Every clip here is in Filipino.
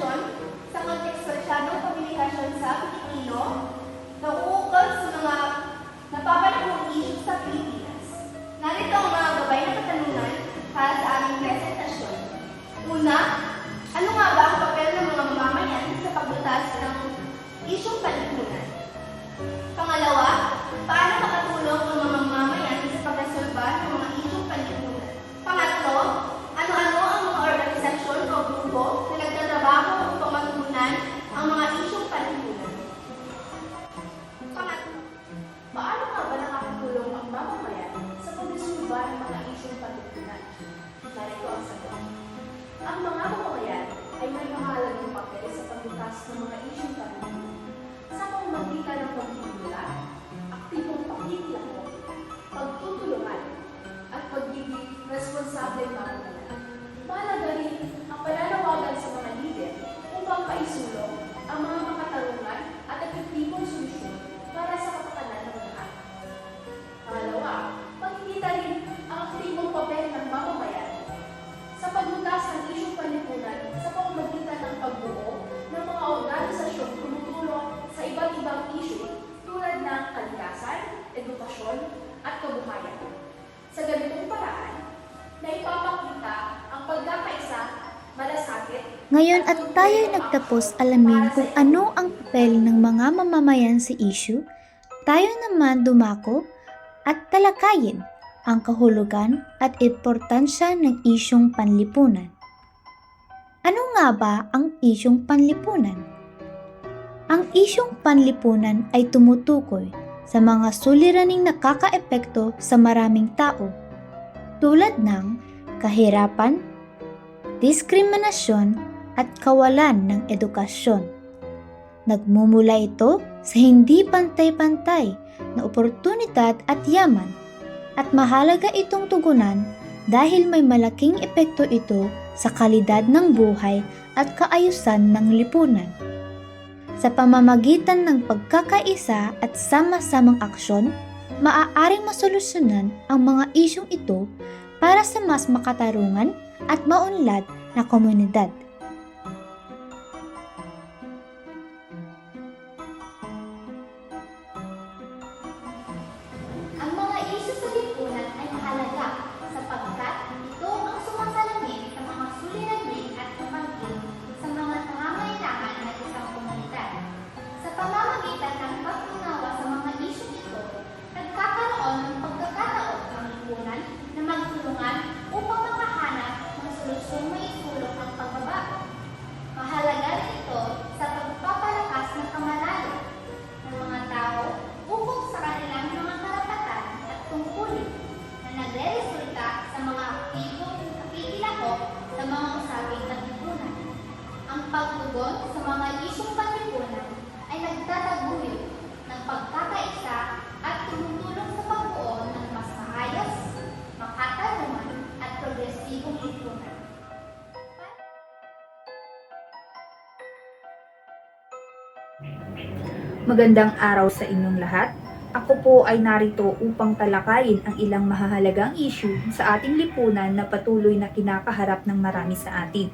one. Pagbukas ng mga isyong patutunan sa pamamagitan ng pagtutula, Ngayon at tayo'y nagtapos alamin kung ano ang papel ng mga mamamayan sa issue, tayo naman dumako at talakayin ang kahulugan at importansya ng isyong panlipunan. Ano nga ba ang isyong panlipunan? Ang isyong panlipunan ay tumutukoy sa mga suliraning nakakaepekto sa maraming tao tulad ng kahirapan, diskriminasyon, at kawalan ng edukasyon. Nagmumula ito sa hindi pantay-pantay na oportunidad at yaman at mahalaga itong tugunan dahil may malaking epekto ito sa kalidad ng buhay at kaayusan ng lipunan. Sa pamamagitan ng pagkakaisa at sama-samang aksyon, maaaring masolusyonan ang mga isyong ito para sa mas makatarungan at maunlad na komunidad. Magandang araw sa inyong lahat. Ako po ay narito upang talakayin ang ilang mahahalagang issue sa ating lipunan na patuloy na kinakaharap ng marami sa atin.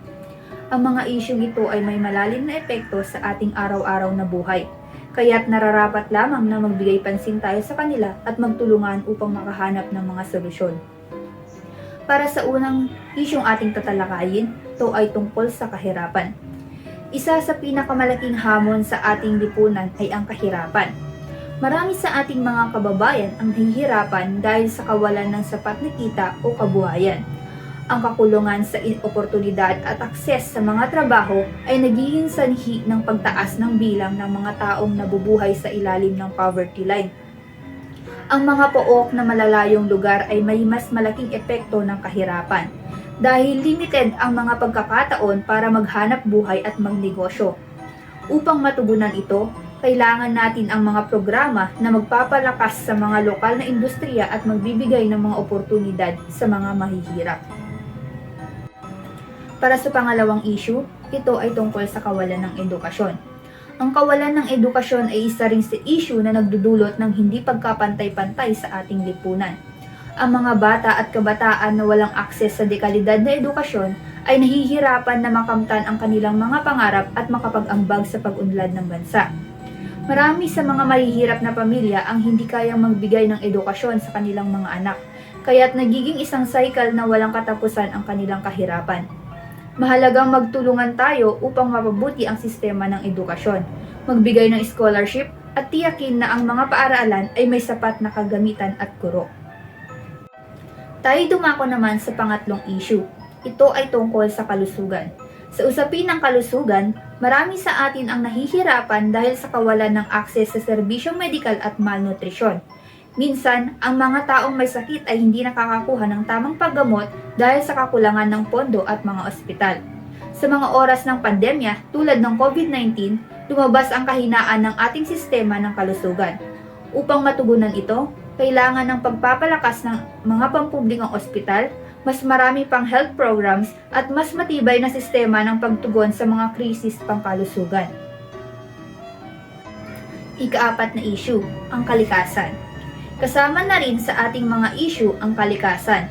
Ang mga issue ito ay may malalim na epekto sa ating araw-araw na buhay. Kaya't nararapat lamang na magbigay pansin tayo sa kanila at magtulungan upang makahanap ng mga solusyon. Para sa unang isyong ating tatalakayin, ito ay tungkol sa kahirapan. Isa sa pinakamalaking hamon sa ating lipunan ay ang kahirapan. Marami sa ating mga kababayan ang nahihirapan dahil sa kawalan ng sapat na kita o kabuhayan. Ang kakulungan sa oportunidad at akses sa mga trabaho ay nagiging sanhi ng pagtaas ng bilang ng mga taong nabubuhay sa ilalim ng poverty line. Ang mga pook na malalayong lugar ay may mas malaking epekto ng kahirapan dahil limited ang mga pagkakataon para maghanap buhay at magnegosyo. Upang matugunan ito, kailangan natin ang mga programa na magpapalakas sa mga lokal na industriya at magbibigay ng mga oportunidad sa mga mahihirap. Para sa pangalawang issue, ito ay tungkol sa kawalan ng edukasyon. Ang kawalan ng edukasyon ay isa rin sa issue na nagdudulot ng hindi pagkapantay-pantay sa ating lipunan ang mga bata at kabataan na walang akses sa dekalidad na edukasyon ay nahihirapan na makamtan ang kanilang mga pangarap at makapag-ambag sa pag-unlad ng bansa. Marami sa mga mahihirap na pamilya ang hindi kayang magbigay ng edukasyon sa kanilang mga anak, kaya't nagiging isang cycle na walang katapusan ang kanilang kahirapan. Mahalagang magtulungan tayo upang mapabuti ang sistema ng edukasyon, magbigay ng scholarship at tiyakin na ang mga paaralan ay may sapat na kagamitan at guro. Tayo dumako naman sa pangatlong issue. Ito ay tungkol sa kalusugan. Sa usapin ng kalusugan, marami sa atin ang nahihirapan dahil sa kawalan ng akses sa serbisyong medikal at malnutrisyon. Minsan, ang mga taong may sakit ay hindi nakakakuha ng tamang paggamot dahil sa kakulangan ng pondo at mga ospital. Sa mga oras ng pandemya tulad ng COVID-19, lumabas ang kahinaan ng ating sistema ng kalusugan. Upang matugunan ito, kailangan ng pagpapalakas ng mga pampublikong ospital, mas marami pang health programs at mas matibay na sistema ng pagtugon sa mga krisis pangkalusugan. Ikaapat na issue, ang kalikasan. Kasama na rin sa ating mga issue ang kalikasan,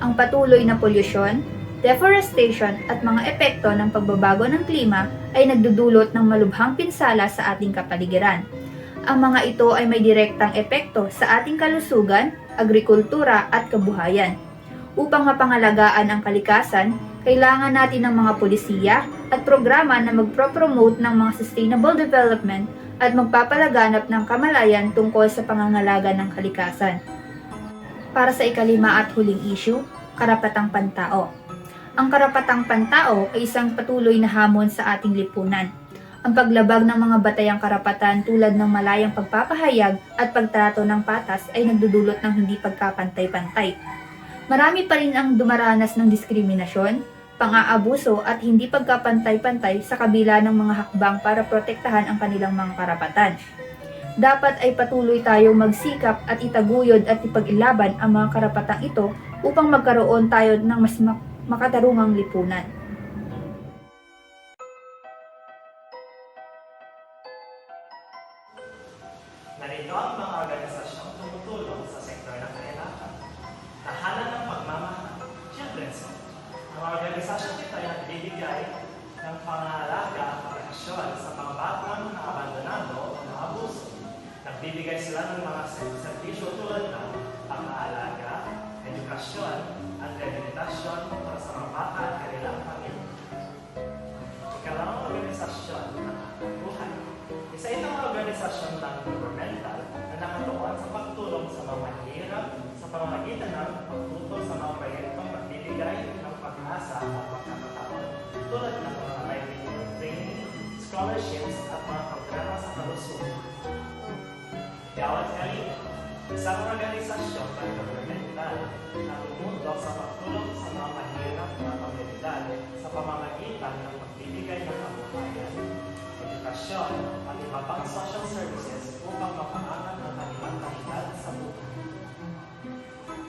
ang patuloy na polusyon, deforestation at mga epekto ng pagbabago ng klima ay nagdudulot ng malubhang pinsala sa ating kapaligiran. Ang mga ito ay may direktang epekto sa ating kalusugan, agrikultura at kabuhayan. Upang mapangalagaan ang kalikasan, kailangan natin ng mga polisiya at programa na magpro-promote ng mga sustainable development at magpapalaganap ng kamalayan tungkol sa pangangalaga ng kalikasan. Para sa ikalima at huling issue, karapatang pantao. Ang karapatang pantao ay isang patuloy na hamon sa ating lipunan. Ang paglabag ng mga batayang karapatan tulad ng malayang pagpapahayag at pagtrato ng patas ay nagdudulot ng hindi pagkapantay-pantay. Marami pa rin ang dumaranas ng diskriminasyon, pang-aabuso at hindi pagkapantay-pantay sa kabila ng mga hakbang para protektahan ang kanilang mga karapatan. Dapat ay patuloy tayong magsikap at itaguyod at ipag-ilaban ang mga karapatang ito upang magkaroon tayo ng mas mak- makatarungang lipunan. Mga organisasyong tumutulong sa sektor ng kahirapan. Tahanan ng pagmamahal, Children's Home. Ang mga organisasyong ito ay nagbibigay ng pangalaga at proteksyon sa mga batang na abandonado o naabuso. Nagbibigay sila ng mga ser- serbisyo tulad ng pang-aalaga, edukasyon, at rehabilitasyon para sa mga bata at kanilang pamilya. Ikalawang organisasyon ng buhay. Isa itong organisasyon ng sa pamamagitan ng pagtutol sa mga proyektong magbibigay ng pag-asa at pagkakataon tulad ng mga livelihood training, scholarships at mga programa sa kalusugan. Gawat Kalina, isang organisasyon ng governmental na tumutulong sa pagtulong sa mga mahirap na komunidad sa pamamagitan ng pagbibigay ng kabuhayan, edukasyon at iba pang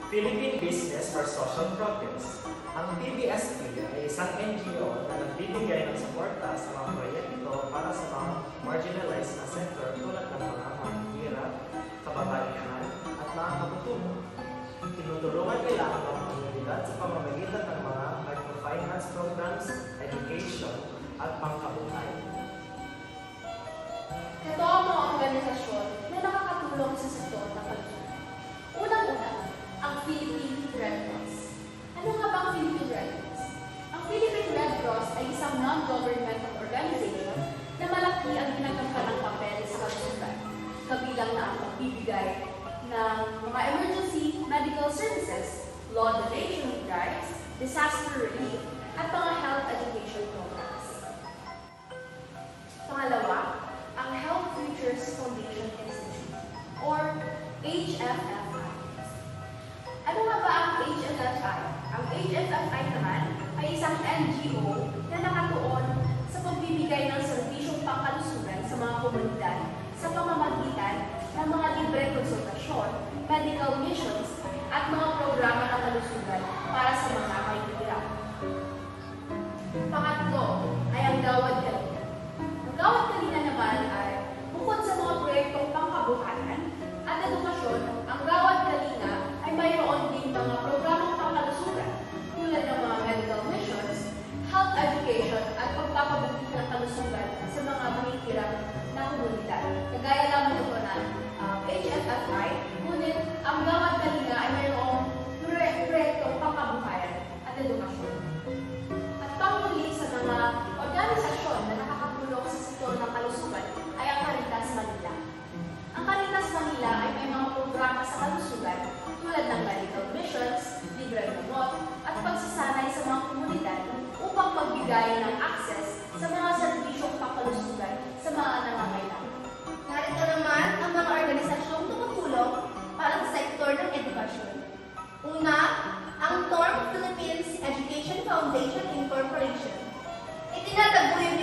Philippine Business for Social Progress. Ang PBSP ay isang NGO na nagbibigay ng suporta sa mga proyekto para sa mga marginalized na sektor tulad ng mga mahihirap, kababaihan, at mga kabutubo. Tinutulungan nila ang mga komunidad sa pamamagitan ng mga microfinance programs, education, at pangkabuhay. Ito ang mga organisasyon na nakakatulong sa sektor ng kalusugan. Ang Philippine Red Cross. Ano nga ba ang Philippine Red Cross? Ang Philippine Red Cross ay isang non-governmental organization na malaki ang ginagampanan ng papel sa kalusugan. Kabilang na ang pagbibigay ng mga emergency medical services, law donation drives, disaster relief, at mga health education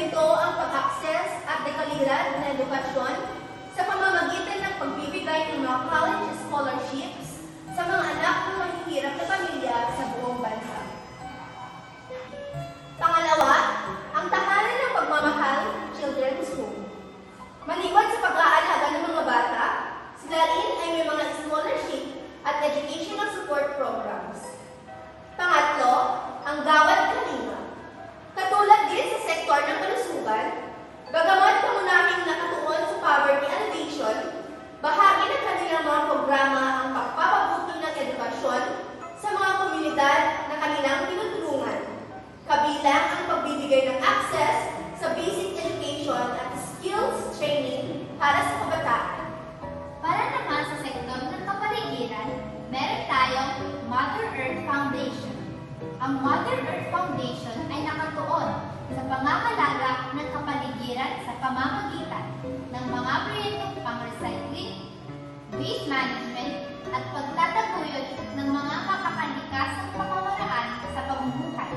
ito ang pag-access at dekalidad na edukasyon sa pamamagitan ng pagbibigay ng mga college scholarships Foundation. Ang Mother Earth Foundation ay nakatuon sa pangangalaga ng kapaligiran sa pamamagitan ng mga proyektong pang-recycling, waste management, at pagtataguyod ng mga makakalikasang pamamaraan sa pamumuhay.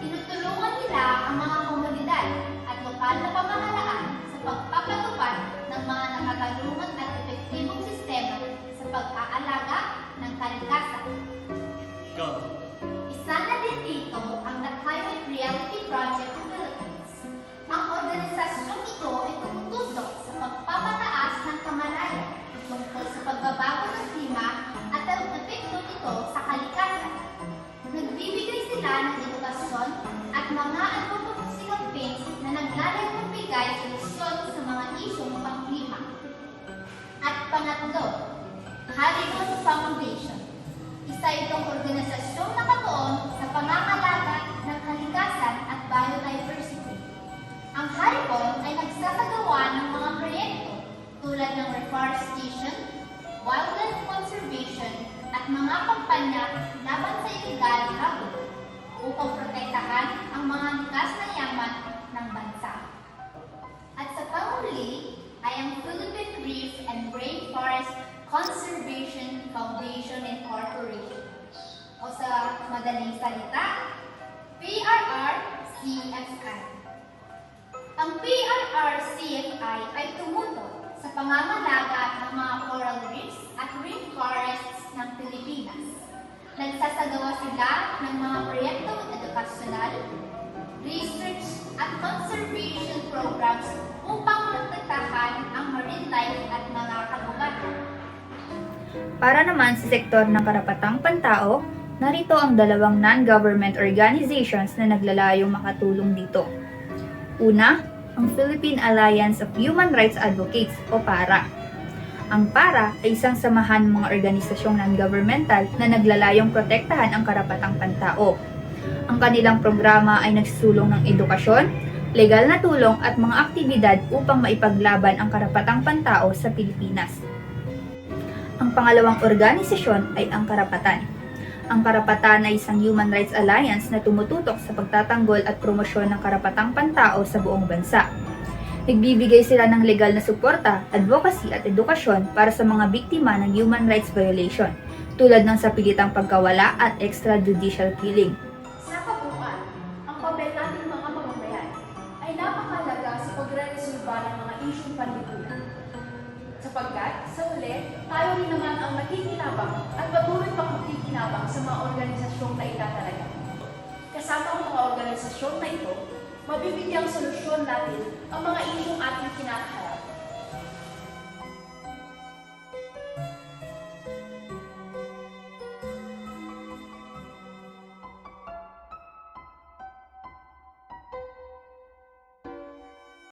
Tinutulungan nila ang mga komunidad at lokal na pamahalaan sa pagpapatupad ng mga nakatalungan at epektibong sistema sa pag-aalaga ng kalikasan. Go! Isa na din dito ang The Climate Reality Project Philippines. Ang organisasyong ito ay tumutusok sa pagpapataas ng kamalayan tungkol sa pagbabago ng klima at ang epekto nito sa kalikasan. Nagbibigay sila ng edukasyon at mga advocacy campaigns na naglalayong magbigay solusyon sa mga isyong pangklima. At pangatlo, Harigon Foundation. Isa itong organisasyong nakatuon sa pangangalaga ng kalikasan at biodiversity. Ang Haribon ay nagsasagawa ng mga proyekto tulad ng reforestation, wildlife conservation, at mga kampanya laban sa illegal logging upang protektahan ang mga likas na yaman ng bansa. At sa panghuli ay ang Philippine Reef and Rainforest pangangalaga ng mga coral reefs at rainforests ng Pilipinas. Nagsasagawa sila ng mga proyektong edukasyonal, research at conservation programs upang protektahan ang marine life at mga kabugatan. Para naman sa sektor ng karapatang pantao, narito ang dalawang non-government organizations na naglalayong makatulong dito. Una, ang Philippine Alliance of Human Rights Advocates o PARA. Ang PARA ay isang samahan ng mga organisasyong non-governmental na naglalayong protektahan ang karapatang pantao. Ang kanilang programa ay nagsusulong ng edukasyon, legal na tulong at mga aktibidad upang maipaglaban ang karapatang pantao sa Pilipinas. Ang pangalawang organisasyon ay ang Karapatan. Ang Karapatan ay isang human rights alliance na tumututok sa pagtatanggol at promosyon ng karapatang pantao sa buong bansa. Nagbibigay sila ng legal na suporta, advocacy at edukasyon para sa mga biktima ng human rights violation, tulad ng sapilitang pagkawala at extrajudicial killing. Sa kabuuan, ang papel nating mga mamamayan ay napakalaga sa pagre-resolba ng mga isyong panlipunan. Sapagkat, sa uli, tayo rin naman ang nakikinabang at patuloy pang makikinabang sa mga organisasyong na itatalaga. Kasama ang mga organisasyong na ito, mabibigyang solusyon natin ang mga isyong ating kinakaharap.